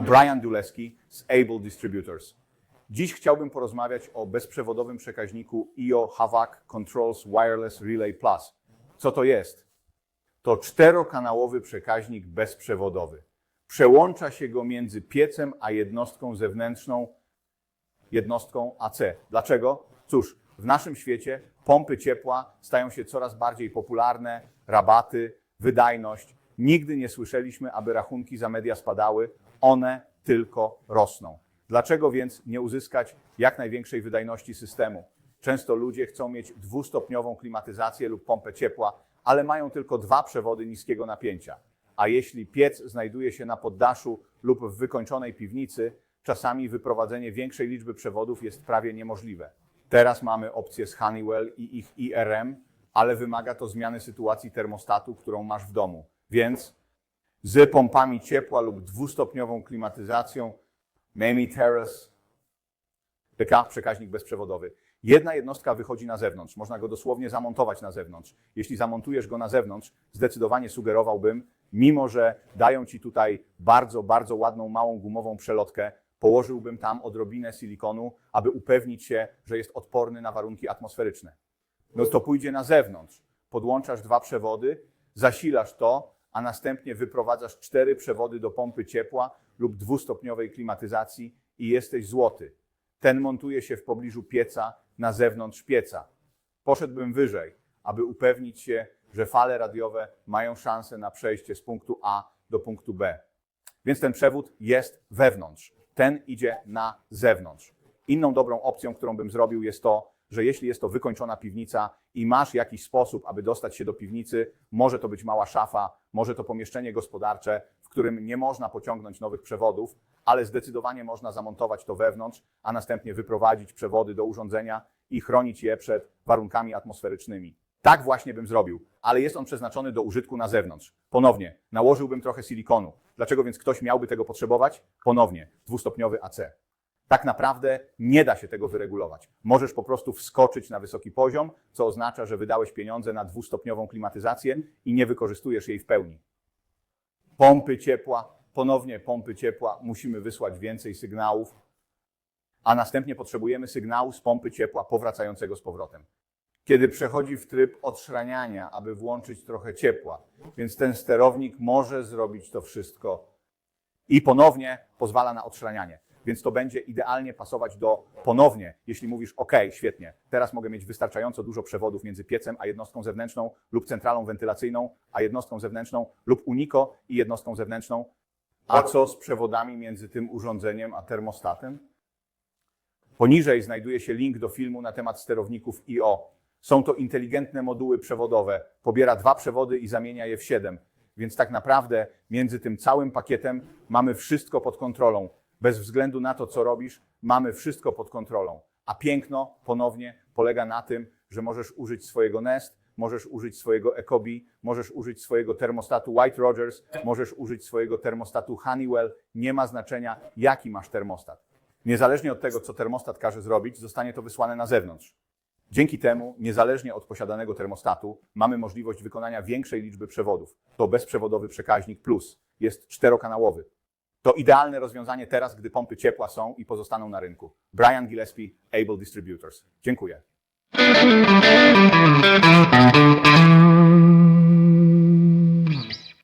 Brian Duleski z Able Distributors. Dziś chciałbym porozmawiać o bezprzewodowym przekaźniku IO Havac Controls Wireless Relay Plus. Co to jest? To czterokanałowy przekaźnik bezprzewodowy. Przełącza się go między piecem a jednostką zewnętrzną, jednostką AC. Dlaczego? Cóż, w naszym świecie pompy ciepła stają się coraz bardziej popularne, rabaty, wydajność. Nigdy nie słyszeliśmy, aby rachunki za media spadały, one tylko rosną. Dlaczego więc nie uzyskać jak największej wydajności systemu? Często ludzie chcą mieć dwustopniową klimatyzację lub pompę ciepła, ale mają tylko dwa przewody niskiego napięcia. A jeśli piec znajduje się na poddaszu lub w wykończonej piwnicy, czasami wyprowadzenie większej liczby przewodów jest prawie niemożliwe. Teraz mamy opcję z Honeywell i ich IRM, ale wymaga to zmiany sytuacji termostatu, którą masz w domu. Więc z pompami ciepła lub dwustopniową klimatyzacją, Mamie Terrace, PK, przekaźnik bezprzewodowy. Jedna jednostka wychodzi na zewnątrz, można go dosłownie zamontować na zewnątrz. Jeśli zamontujesz go na zewnątrz, zdecydowanie sugerowałbym, mimo że dają ci tutaj bardzo, bardzo ładną, małą gumową przelotkę, położyłbym tam odrobinę silikonu, aby upewnić się, że jest odporny na warunki atmosferyczne. No to pójdzie na zewnątrz. Podłączasz dwa przewody, zasilasz to, a następnie wyprowadzasz cztery przewody do pompy ciepła lub dwustopniowej klimatyzacji i jesteś złoty. Ten montuje się w pobliżu pieca, na zewnątrz pieca. Poszedłbym wyżej, aby upewnić się, że fale radiowe mają szansę na przejście z punktu A do punktu B. Więc ten przewód jest wewnątrz. Ten idzie na zewnątrz. Inną dobrą opcją, którą bym zrobił, jest to, że jeśli jest to wykończona piwnica i masz jakiś sposób, aby dostać się do piwnicy, może to być mała szafa, może to pomieszczenie gospodarcze, w którym nie można pociągnąć nowych przewodów, ale zdecydowanie można zamontować to wewnątrz, a następnie wyprowadzić przewody do urządzenia i chronić je przed warunkami atmosferycznymi. Tak właśnie bym zrobił, ale jest on przeznaczony do użytku na zewnątrz. Ponownie, nałożyłbym trochę silikonu. Dlaczego więc ktoś miałby tego potrzebować? Ponownie, dwustopniowy AC. Tak naprawdę nie da się tego wyregulować. Możesz po prostu wskoczyć na wysoki poziom, co oznacza, że wydałeś pieniądze na dwustopniową klimatyzację i nie wykorzystujesz jej w pełni. Pompy ciepła, ponownie pompy ciepła, musimy wysłać więcej sygnałów, a następnie potrzebujemy sygnału z pompy ciepła powracającego z powrotem. Kiedy przechodzi w tryb odszraniania, aby włączyć trochę ciepła, więc ten sterownik może zrobić to wszystko i ponownie pozwala na odszranianie. Więc to będzie idealnie pasować do ponownie, jeśli mówisz, OK, świetnie, teraz mogę mieć wystarczająco dużo przewodów między piecem a jednostką zewnętrzną lub centralą wentylacyjną, a jednostką zewnętrzną lub uniko i jednostką zewnętrzną. A co z przewodami między tym urządzeniem a termostatem? Poniżej znajduje się link do filmu na temat sterowników IO. Są to inteligentne moduły przewodowe. Pobiera dwa przewody i zamienia je w siedem. Więc tak naprawdę między tym całym pakietem mamy wszystko pod kontrolą. Bez względu na to, co robisz, mamy wszystko pod kontrolą. A piękno ponownie polega na tym, że możesz użyć swojego Nest, możesz użyć swojego Ecobee, możesz użyć swojego termostatu White Rogers, możesz użyć swojego termostatu Honeywell. Nie ma znaczenia, jaki masz termostat. Niezależnie od tego, co termostat każe zrobić, zostanie to wysłane na zewnątrz. Dzięki temu, niezależnie od posiadanego termostatu, mamy możliwość wykonania większej liczby przewodów. To bezprzewodowy przekaźnik plus. Jest czterokanałowy. To idealne rozwiązanie teraz, gdy pompy ciepła są i pozostaną na rynku. Brian Gillespie, Able Distributors. Dziękuję.